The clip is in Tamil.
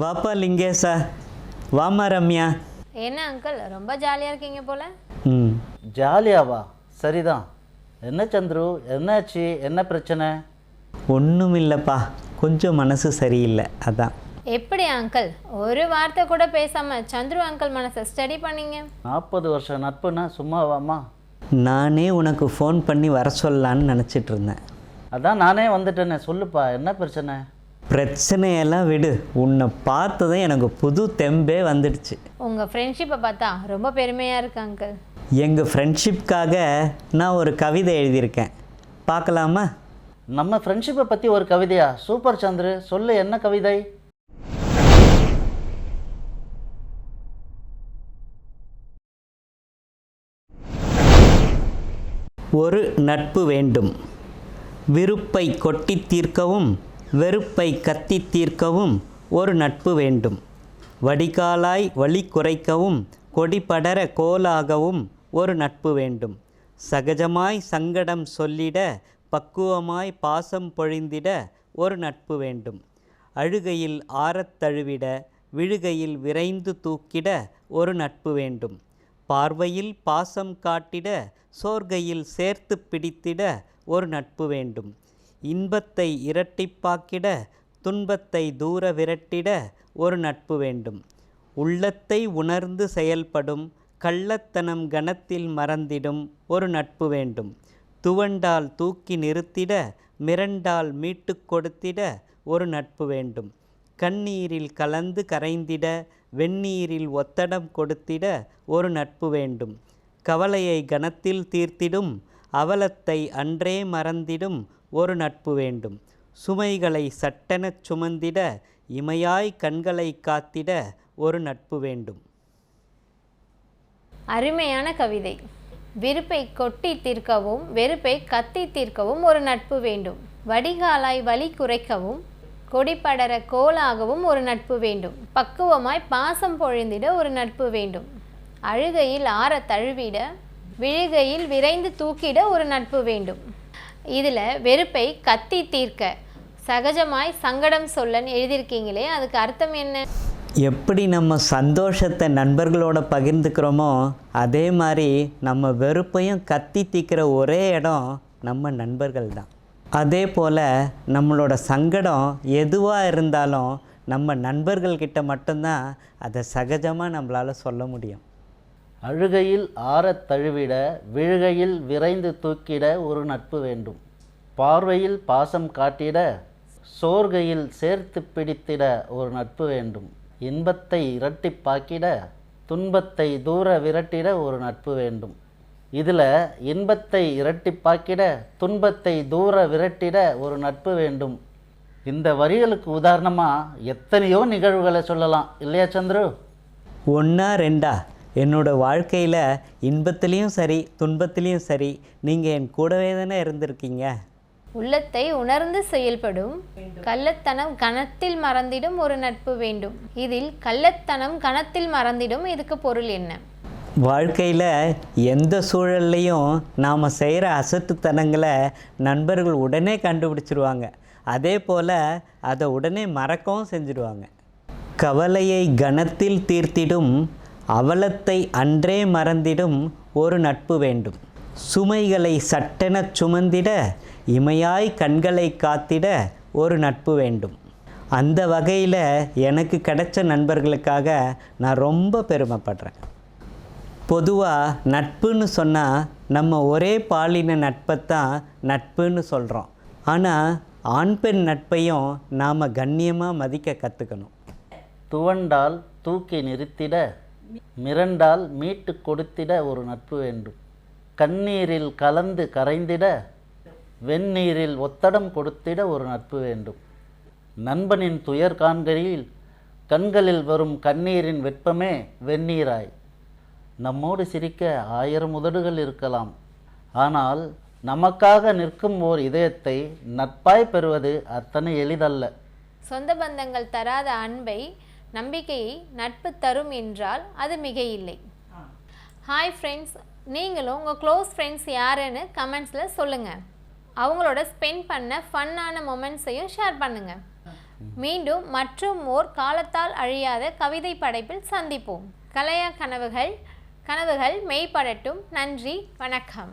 வாப்பா லிங்கேஷா வாமா ரம்யா. என்ன அங்கிள் ரொம்ப ஜாலியாக இருக்கீங்க போல? ம். ஜாலியாவா? சரிதான். என்ன சந்துரு என்னாச்சு? என்ன பிரச்சனை? ஒன்றும் இல்லைப்பா கொஞ்சம் மனசு சரியில்லை அதான். எப்படி அங்கிள்? ஒரு வார்த்தை கூட பேசாம சந்துரு அங்கிள் மனசை ஸ்டடி பண்ணீங்க. நாற்பது வருஷம் நட்புனா சும்மாவாம்மா? நானே உனக்கு ஃபோன் பண்ணி வர சொல்லலான்னு நினச்சிட்டு இருந்தேன். அதான் நானே வந்துட்டேனே. சொல்லுப்பா என்ன பிரச்சனை? பிரச்சனையெல்லாம் விடு. உன்னை பார்த்ததும் எனக்கு புது தெம்பே வந்துடுச்சு. உங்கள் ஃப்ரெண்ட்ஷிப்பை பார்த்தா ரொம்ப பெருமையாக இருக்கு அங்கிள் எங்கள் ஃப்ரெண்ட்ஷிப்காக நான் ஒரு கவிதை எழுதியிருக்கேன். பார்க்கலாமா? நம்ம ஃப்ரெண்ட்ஷிப்பை பற்றி ஒரு கவிதையா? சூப்பர் சந்துரு சொல்லு என்ன கவிதை? ஒரு நட்பு வேண்டும். விருப்பை கொட்டி தீர்க்கவும் வெறுப்பை கத்தி தீர்க்கவும் ஒரு நட்பு வேண்டும். வடிகாலாய் வழி குறைக்கவும் கொடிபடர கோலாகவும் ஒரு நட்பு வேண்டும். சகஜமாய் சங்கடம் சொல்லிட பக்குவமாய் பாசம் பொழிந்திட ஒரு நட்பு வேண்டும். அழுகையில் ஆறத் தழுவிட விழுகையில் விரைந்து தூக்கிட ஒரு நட்பு வேண்டும். பார்வையில் பாசம் காட்டிட சோர்கையில் சேர்த்து பிடித்திட ஒரு நட்பு வேண்டும். இன்பத்தை இரட்டிப்பாக்கிட துன்பத்தை தூர விரட்டிட ஒரு நட்பு வேண்டும். உள்ளத்தை உணர்ந்து செயல்படும் கள்ளத்தனம் கணத்தில் மறந்திடும் ஒரு நட்பு வேண்டும். துவண்டால் தூக்கி நிறுத்திட மிரண்டால் மீட்டு கொடுத்திட ஒரு நட்பு வேண்டும். கண்ணீரில் கலந்து கரைந்திட வெந்நீரில் ஒத்தடம் கொடுத்திட ஒரு நட்பு வேண்டும். கவலையை கணத்தில் தீர்த்திடும் அவலத்தை அன்றே மறந்திடும் ஒரு நட்பு வேண்டும். சுமைகளை சட்டெனச் சுமந்திட இமையாய் கண்களை காத்திட ஒரு நட்பு வேண்டும். அருமையான கவிதை. விருப்பை கொட்டி தீர்க்கவும் வெறுப்பை கத்தி தீர்க்கவும் ஒரு நட்பு வேண்டும். வடிகாலாய் வலி குறைக்கவும் கொடிப்படர கோலாகவும் ஒரு நட்பு வேண்டும். பக்குவமாய் பாசம் பொழிந்திட ஒரு நட்பு வேண்டும். அழுகையில் ஆற தழுவிட விழுகையில் விரைந்து தூக்கிட ஒரு நட்பு வேண்டும். இதில் வெறுப்பை கத்தி தீர்க்க சகஜமாய் சங்கடம் சொல்லன்னு எழுதியிருக்கீங்களே அதுக்கு அர்த்தம் என்ன? எப்படி நம்ம சந்தோஷத்தை நண்பர்களோட பகிர்ந்துக்கிறோமோ அதே மாதிரி நம்ம வெறுப்பையும் கத்தி தீக்கிற ஒரே இடம் நம்ம நண்பர்கள் தான். அதே போல் நம்மளோட சங்கடம் எதுவாக இருந்தாலும் நம்ம நண்பர்கள்கிட்ட மட்டும்தான் அதை சகஜமாக நம்மளால் சொல்ல முடியும். அழுகையில் ஆறத் தழுவிட விழுகையில் விரைந்து தூக்கிட ஒரு நட்பு வேண்டும். பார்வையில் பாசம் காட்டிட சோர்கையில் சேர்த்து பிடித்திட ஒரு நட்பு வேண்டும். இன்பத்தை இரட்டிப்பாக்கிட துன்பத்தை தூர விரட்டிட ஒரு நட்பு வேண்டும். இதில் இன்பத்தை இரட்டிப்பாக்கிட துன்பத்தை தூர விரட்டிட ஒரு நட்பு வேண்டும். இந்த வரிகளுக்கு உதாரணமாக எத்தனையோ நிகழ்வுகளை சொல்லலாம். இல்லையா சந்துரு? ஒன்றா ரெண்டா? என்னோட வாழ்க்கையில் இன்பத்துலேயும் சரி துன்பத்துலேயும் சரி நீங்கள் என் கூடவே தானே இருந்திருக்கீங்க? உள்ளத்தை உணர்ந்து செயல்படும் கள்ளத்தனம் கணத்தில் மறந்திடும் ஒரு நட்பு வேண்டும். இதில் கள்ளத்தனம் கணத்தில் மறந்திடும் இதுக்கு பொருள் என்ன? வாழ்க்கையில் எந்த சூழல்லையும் நாம் செய்கிற அசட்டுத்தனங்களை நண்பர்கள் உடனே கண்டுபிடிச்சிருவாங்க. அதே போல் அதை உடனே மறக்கவும் செஞ்சுடுவாங்க கவலையை கணத்தில் தீர்த்திடும் அவலத்தை அன்றே மறந்திடும் ஒரு நட்பு வேண்டும். சுமைகளை சட்டெனச் சுமந்திட இமையாய் கண்களை காத்திட ஒரு நட்பு வேண்டும். அந்த வகையில் எனக்கு கிடைச்ச நண்பர்களுக்காக நான் ரொம்ப பெருமைப்படுறேன். பொதுவாக நட்புன்னு சொன்னால் நம்ம ஒரே பாலின நட்பைத்தான் நட்புன்னு சொல்கிறோம் ஆனால் ஆண் பெண் நட்பையும் நாம் கண்ணியமாக மதிக்க கற்றுக்கணும் துவண்டால் தூக்கி நிறுத்திட மிரண்டால் மீட்டு கொடுத்திட ஒரு நட்பு வேண்டும். கண்ணீரில் கலந்து கரைந்திட வெந்நீரில் ஒத்தடம் கொடுத்திட ஒரு நட்பு வேண்டும். நண்பனின் துயர் காண்கையில் கண்களில் வரும் கண்ணீரின் வெப்பமே வெந்நீராய். நம்மோடு சிரிக்க ஆயிரம் உதடுகள் இருக்கலாம். ஆனால் நமக்காக நிற்கும் ஓர் இதயத்தை நட்பாய் பெறுவது அத்தனை எளிதல்ல. சொந்த பந்தங்கள் தராத அன்பை நம்பிக்கையை நட்பு தரும் என்றால் அது மிக இல்லை ஹாய் ஃப்ரெண்ட்ஸ் நீங்களும் உங்கள் க்ளோஸ் ஃப்ரெண்ட்ஸ் யாருன்னு கமெண்ட்ஸில் சொல்லுங்கள் அவங்களோட ஸ்பெண்ட் பண்ண ஃபன்னான மொமெண்ட்ஸையும் ஷேர் பண்ணுங்கள் மீண்டும் மற்றும் ஓர் காலத்தால் அழியாத கவிதை படைப்பில் சந்திப்போம். கலையா கனவுகள் கனவுகள் மெய்ப்படட்டும். நன்றி வணக்கம்.